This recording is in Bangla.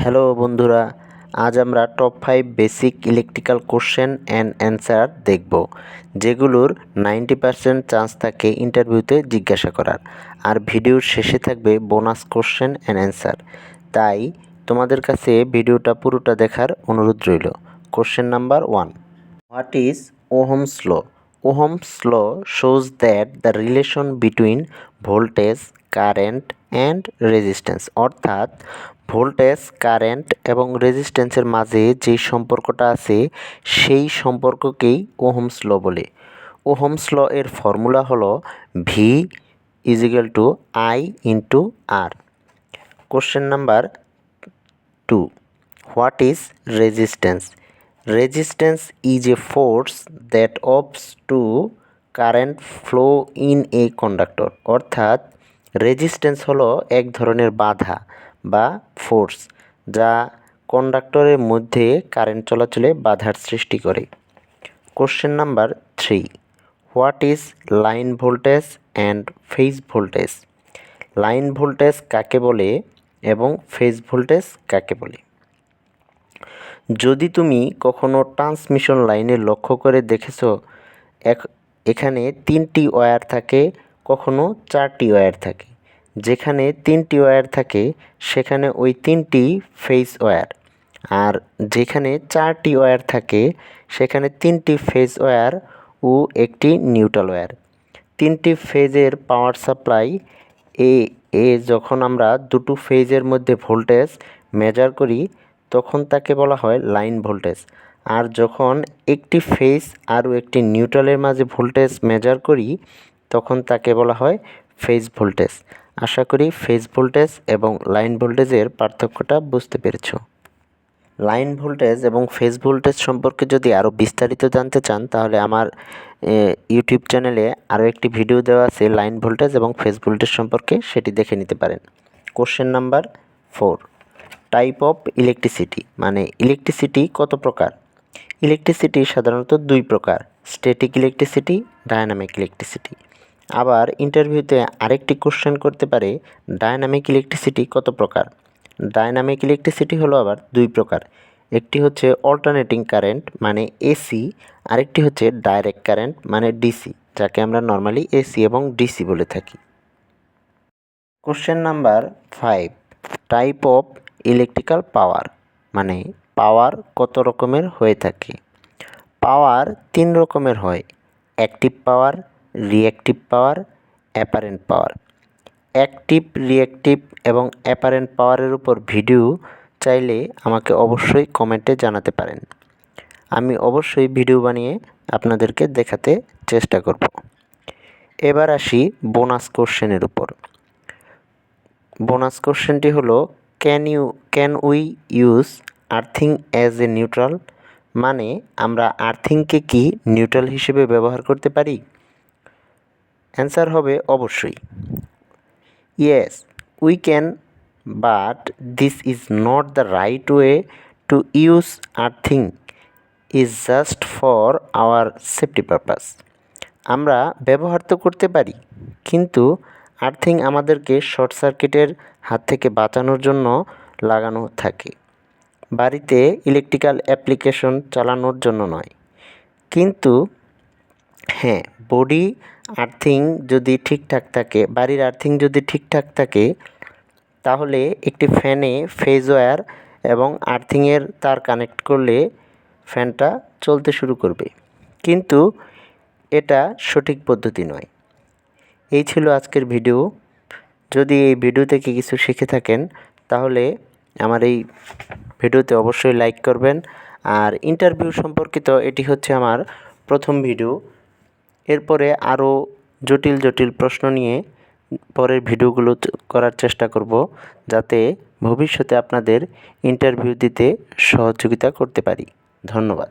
হ্যালো বন্ধুরা, আজ আমরা top five basic electrical question and answer দেখব, যেগুলোর নাইনটি পার্সেন্ট চান্স থাকে ইন্টারভিউতে জিজ্ঞাসা করার। আর ভিডিওর শেষে থাকবে বোনাস কোশ্চেন অ্যান্ড অ্যান্সার তাই তোমাদের কাছে ভিডিওটা পুরোটা দেখার অনুরোধ রইল। Question number one what is ohm's law ohm's law shows that the relation between voltage current and resistance অর্থাৎ ভোল্টেজ কারেন্ট এবং রেজিস্ট্যান্সের মাঝে যেই সম্পর্কটা আছে, সেই সম্পর্ককেই ওহমস ল বলে। ওহমস ল এর ফর্মুলা হলো V equal to I into R question number two what is resistance resistance is a force that opposes to current flow in a conductor অর্থাৎ রেজিস্ট্যান্স হলো এক ধরনের বাধা বা ফোর্স যা কন্ডাক্টরের মধ্যে কারেন্ট চলাচলে বাধার সৃষ্টি করে। Question number three, what is line voltage and phase voltage? Line voltage কাকে বলে এবং ফেজ ভোল্টেজ কাকে বলে? যদি তুমি কখনো ট্রান্সমিশন লাইনে লক্ষ্য করে দেখেছ এখানে তিনটি ওয়্যার থাকে কখনো চারটি ওয়্যার থাকে। যেখানে তিনটি ওয়্যার থাকে, সেখানে ওই তিনটি ফেজ ওয়্যার। আর যেখানে চারটি ওয়্যার থাকে, সেখানে তিনটি ফেজ ওয়্যার ও একটি নিউট্রাল ওয়্যার। তিনটি ফেজের পাওয়ার সাপ্লাই এ এ যখন আমরা দুটো ফেজের মধ্যে ভোল্টেজ মেজার করি, তখন তাকে বলা হয় লাইন ভোল্টেজ। আর যখন একটি ফেজ আরও একটি নিউট্রালের মাঝে ভোল্টেজ মেজার করি তখন তাকে বলা হয় ফেজ ভোল্টেজ। আশা করি ফেজ ভোল্টেজ এবং লাইন ভোল্টেজের পার্থক্যটা বুঝতে পেরেছ। লাইন ভোল্টেজ এবং ফেজ ভোল্টেজ সম্পর্কে যদি আরও বিস্তারিত জানতে চান, তাহলে আমার ইউটিউব চ্যানেলে আরও একটি ভিডিও দেওয়া আছে লাইন ভোল্টেজ এবং ফেজ ভোল্টেজ সম্পর্কে, সেটি দেখে নিতে পারেন। Question number four, type of electricity মানে ইলেকট্রিসিটি কত প্রকার? ইলেকট্রিসিটি সাধারণত দুই প্রকার, স্ট্যাটিক ইলেকট্রিসিটি ডায়নামিক ইলেকট্রিসিটি। আবার ইন্টারভিউতে আরেকটি কোশ্চেন করতে পারে ডায়নামিক ইলেকট্রিসিটি কত প্রকার? ডায়নামিক ইলেকট্রিসিটি হলো আবার দুই প্রকার। একটি হচ্ছে অল্টারনেটিং কারেন্ট মানে এসি আরেকটি হচ্ছে ডাইরেক্ট কারেন্ট মানে ডিসি যাকে আমরা নর্মালি এসি এবং ডিসি বলে থাকি। Question number five type of electrical power মানে পাওয়ার কত রকমের হয়ে থাকে? পাওয়ার তিন রকমের হয় active power reactive power apparent power active reactive এবং অ্যাপারেন্ট পাওয়ারের উপর ভিডিও চাইলে আমাকে অবশ্যই কমেন্টে জানাতে পারেন। আমি অবশ্যই ভিডিও বানিয়ে আপনাদেরকে দেখাতে চেষ্টা করব। এবার আসি বোনাস কোশ্চেনের উপর। বোনাস কোশ্চেনটি হলো can you can we use earthing as a neutral মানে আমরা আর্থিংকে কি নিউট্রাল হিসেবে ব্যবহার করতে পারি? অ্যান্সার হবে অবশ্যই। Yes we can but this is not the right way to use earthing is just for our safety purpose আমরা ব্যবহার তো করতে পারি, কিন্তু আর্থিং আমাদেরকে শর্ট সার্কিটের হাত থেকে বাঁচানোর জন্য লাগানো থাকে। বাড়িতে ইলেকট্রিক্যাল অ্যাপ্লিকেশন চালানোর জন্য নয়। কিন্তু হ্যাঁ বডি আর্থিং যদি ঠিকঠাক থাকে বাড়ির আর্থিং যদি ঠিকঠাক থাকে, তাহলে একটি ফ্যানে ফেজ ওয়্যার এবং আর্থিংয়ের তার কানেক্ট করলে ফ্যানটা চলতে শুরু করবে। কিন্তু এটা সঠিক পদ্ধতি নয়। এই ছিল আজকের ভিডিও যদি এই ভিডিও থেকে কিছু শিখে থাকেন, তাহলে আমার এই ভিডিওতে অবশ্যই লাইক করবেন। আর ইন্টারভিউ সম্পর্কিত এটি হচ্ছে আমার প্রথম ভিডিও এরপরে আরও জটিল জটিল প্রশ্ন নিয়ে পরের ভিডিওগুলো করার চেষ্টা করব যাতে ভবিষ্যতে আপনাদের ইন্টারভিউ দিতে সহযোগিতা করতে পারি। ধন্যবাদ।